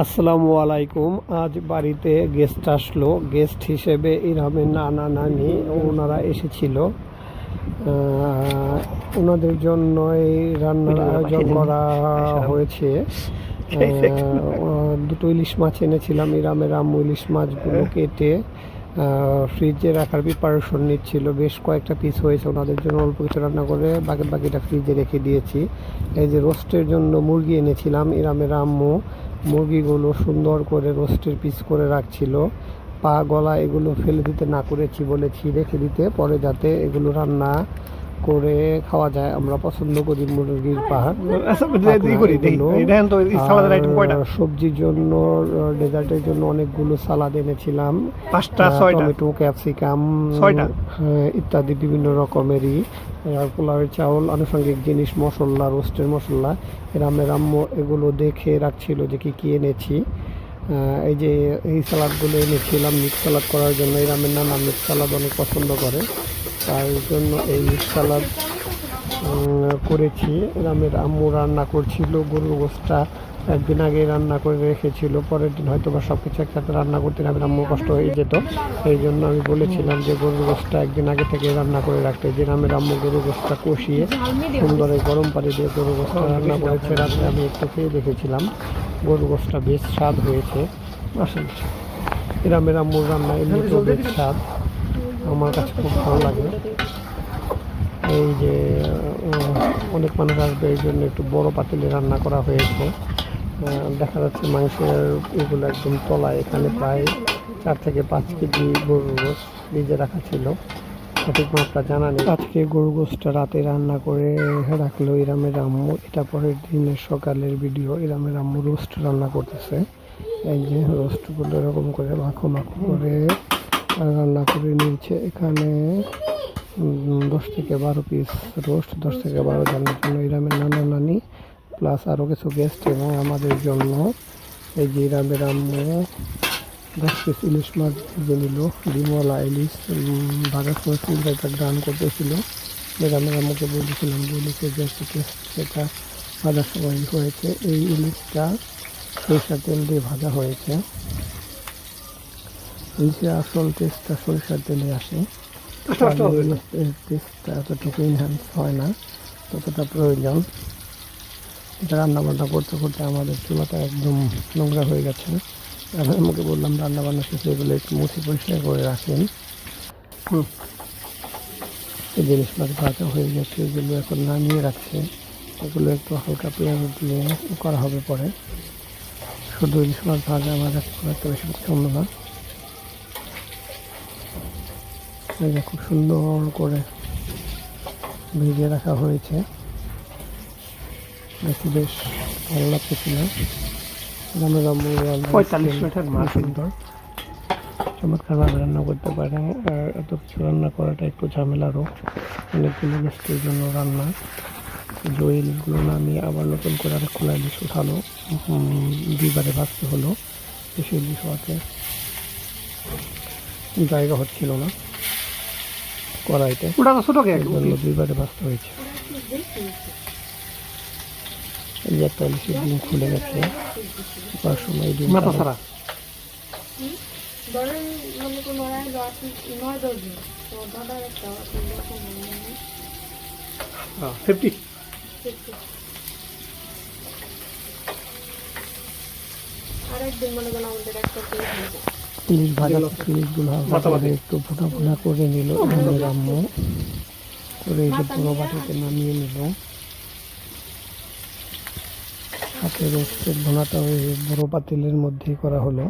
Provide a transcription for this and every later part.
আসসালামু আলাইকুম। আজ বাড়িতে গেস্ট আসলো। গেস্ট হিসেবে ইরহামের নানা নানি ওনারা এসেছিল। ওনাদের জন্য এই রান্নার আয়োজন করা হয়েছে। দুটো ইলিশ মাছ এনেছিলাম ইরামের আম্মু ইলিশ মাছগুলো কেটে ফ্রিজে রাখার প্রিপারেশন নিচ্ছিল। বেশ কয়েকটা পিস হয়েছে ওনাদের জন্য। অল্প কিছু রান্না করে বাকি বাকিটা ফ্রিজে রেখে দিয়েছি। এই যে রোস্টের জন্য মুরগি এনেছিলাম ইরামের আম্মু। মুরগিগুলো সুন্দর করে রোস্টের পিস করে রাখছিল। পা, গলা এগুলো ফেলে দিতে না করেছি বলেছি রেখে দিতে পরে যাতে এগুলো রান্না করে খাওয়া যায় আমরা পছন্দ করি মুরগির পাহাড়। আর সবজির জন্য ডেজার্টের জন্য অনেকগুলো সালাদ এনেছিলাম। পাঁচটা টমেটো ক্যাপসিকাম ইত্যাদি বিভিন্ন রকমেরই পোলাওয়ের চাউল আনুষঙ্গিক জিনিস মশলা রোস্টের মশলা। এরামের আম্মু এগুলো দেখে রাখছিল যে কি কি এনেছি। এই যে এই সালাদগুলো এনেছিলাম মিক্স সালাদ করার জন্য। এই রামের নানা মিক্স সালাদ অনেক পছন্দ করে। তার জন্য এই মিক্স সালাদ করেছি। রামের আম্মু রান্না করছিল, গরুর গোসটা একদিন আগে রান্না করে রেখেছিল, পরের দিন হয়তো বা সব কিছু একসাথে রান্না করতে রামের আম্মু কষ্ট হয়ে যেত। এই জন্য আমি বলেছিলাম যে গরুর গোসটা একদিন আগে থেকে রান্না করে রাখতে। যে রামের আম্মু গরুর গোসটা কষিয়ে সুন্দর গরম পানি দিয়ে গরুর গোসটা রান্না করেছে, রাতে আমি একটু খেয়ে দেখেছিলাম। গরুর গোসটা বেশ স্বাদ হয়েছে। আসেন রামের আম্মুর রান্না এমনিতেও বেশ স্বাদ। আমার কাছে খুব ভালো লাগে। এই যে অনেক মানুষ আসবে, এই জন্য একটু বড় পাতিলে রান্না করা হয়েছে। দেখা যাচ্ছে মাংসের এগুলো একদম তলায়, এখানে প্রায় চার থেকে পাঁচ কেজি গরুর গোস ফ্রিজে রাখা ছিল। সঠিক মাপটা জানা নেই। আজকে গরু গোসটা রাতে রান্না করে রাখল ইরামের আম্মু। এটা পরের দিনের সকালের ভিডিও। ইরামের আম্মু রোস্ট রান্না করতেছে। এই যে রোস্টগুলো এরকম করে মাখো মাখো করে রান্না করে নিয়েছে। এখানে দশ থেকে বারো পিস রোস্ট, দশ থেকে বারো জনের জন্য ইরামের নানা নানি প্লাস আরও কিছু গেস্ট এবং আমাদের জন্য এই যে ইরামের আম্মু দশ ইলিশ মাছ ভেজে নিল। ডিমওয়ালা ইলিশ ভাজার সময় সিলভারটা গ্রান করতেছিল। ইরামের আমাকে বলেছিলাম যে ইলিশের যে একটা সেটা ভাজার সময় হয়েছে। এই ইলিশটা সরিষার তেল দিয়ে ভাজা হয়েছে। ইলিশের আসল টেস্টটা সরিষার তেলে আসে টেস্টটা এতটুকু ইনহ্যান্স হয় না ততটা প্রয়োজন। এটা রান্না বান্না করতে করতে আমাদের চুলাটা একদম নোংরা হয়ে গেছে। আমি আমাকে বললাম রান্না বান্না শেষে এগুলো একটু মুছে পরিষ্কার করে রাখেন। এই মাছ ভাজা হয়ে গেছে, এগুলো এখন নামিয়ে রাখছে। এগুলো একটু হালকা পেঁয়াজ দিয়ে করা হবে পরে। শুধু ইলিশ মাছ ভাজা আমার কাছে খুব একটা বেশি পছন্দ না। যে খুব সুন্দর করে ভিজিয়ে রাখা হয়েছে। দেখি বেশ ভালো লাগতেছিল। পঁয়তাল্লিশ করছেন, মাছ। সুন্দর। চমৎকারভাবে রান্না করতে পারে আর এত কিছু রান্না করাটা একটু ঝামেলারও। অনেকগুলো গেস্টের জন্য রান্না। জই ইলিশগুলো নামিয়ে আবার নতুন করে আর খোলা ইলিশ উঠালো দুইবারে ভাজতে হলো। বেশি ইলিশ হওয়াতে জায়গা হচ্ছিল না কড়াইতে। দুইবারে ভাজতে হয়েছে। ডিম খুলে গেছে। তার সময় ডিম মাথা ছাড়া একটা ফিফটি ইলিশ ভাজা ইলিশগুলো ফোটা ফোটা করে নিল আম্মু। করে এই যে পুরো বাটিতে নামিয়ে নিল। হাতে রোস্টের ভোনাটা ওই বড় পাতিলের মধ্যেই করা হলো।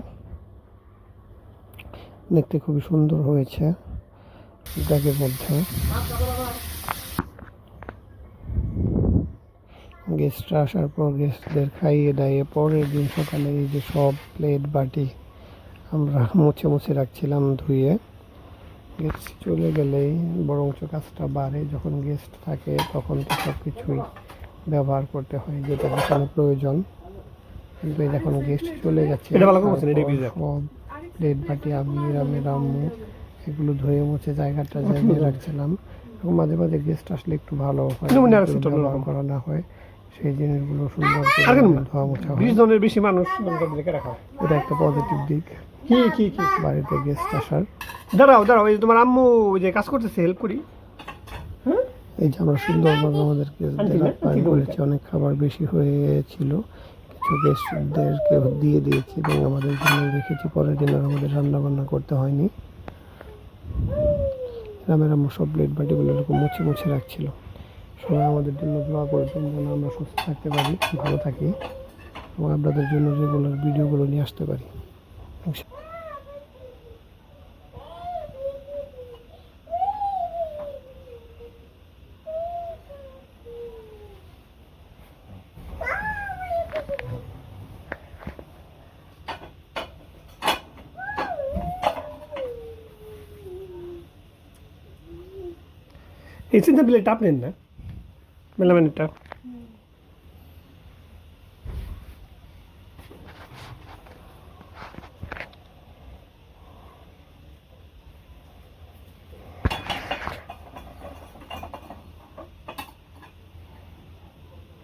দেখতে খুবই সুন্দর হয়েছে ব্যাগের মধ্যে। গেস্টরা আসার পর গেস্টদের খাইয়ে দাইয়ে পরের দিন সকালে এই যে সব প্লেট বাটি আমরা মুছে মুছে রাখছিলাম ধুয়ে। গেস্ট চলে গেলেই বরঞ্চ কাজটা বাড়ে। যখন গেস্ট থাকে তখন তো সব কিছুই ব্যবহার করতে হয় যেটা যেখানে প্রয়োজন। কিন্তু এই যখন গেস্ট চলে যাচ্ছে। সব প্লেট বাটি আমি রামের আম্মু এগুলো ধুয়ে মুছে জায়গাটা জায়গায় রাখছিলাম। এবং মাঝে মাঝে গেস্ট আসলে একটু ভালো হয় ব্যবহার করা না হয়। সেই জিনিসগুলো সুন্দর ধোয়া মোছা বিশ জনের বেশি মানুষ রেখে রাখা। এটা একটা পজিটিভ দিক। কি কি কি? বাড়িতে গেস্ট আসার। দাঁড়াও দাঁড়াও এই যে তোমার আম্মু ওই যে কাজ করতেছে হেল্প করি। এই যে আমরা সুন্দরভাবে আমাদের আন্টি আপ্যায়ন করেছি অনেক খাবার বেশি হয়েছিল কিছু গেস্টদেরকে দিয়ে দিয়েছি এবং আমাদের জন্য রেখেছি পরের দিন আর আমাদের রান্নাবান্না করতে হয়নি। গ্রামের আম্মু সব প্লেট বাটিগুলো এরকম মুছে মুছে রাখছিল। সবাই আমাদের জন্য দোয়া করবেন যেন আমরা সুস্থ থাকতে পারি ভালো থাকি এবং আপনাদের জন্য রেগুলার ভিডিওগুলো নিয়ে আসতে পারি। It's in the top, in the top.